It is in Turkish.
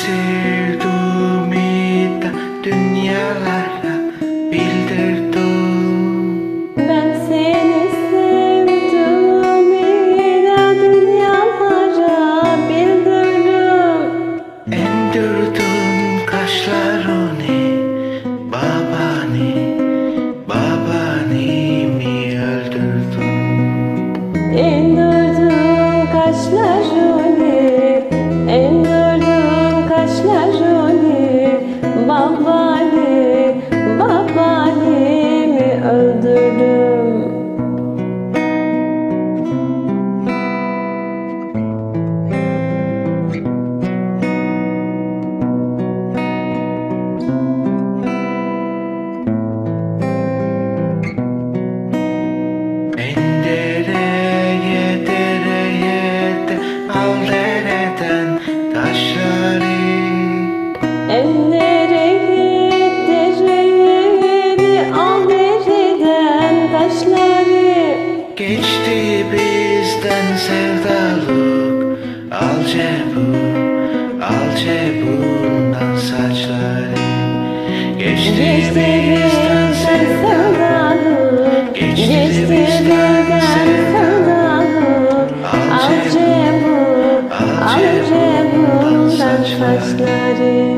sevdiğimi de dünyalara bildirdim. Ben seni sevdiğimi de dünyalara bildirdim. Endirdin kaşlarını Babani Babani mi öldürdün İndirdim kaşlarını dereden taşları. Elleri dereli al taşları. Geçti bizden sevdalık. Al cebu, al cebundan saçları. Geçti Geçti bizden sevdalık. Geçti Geçti bizden sevdalık Al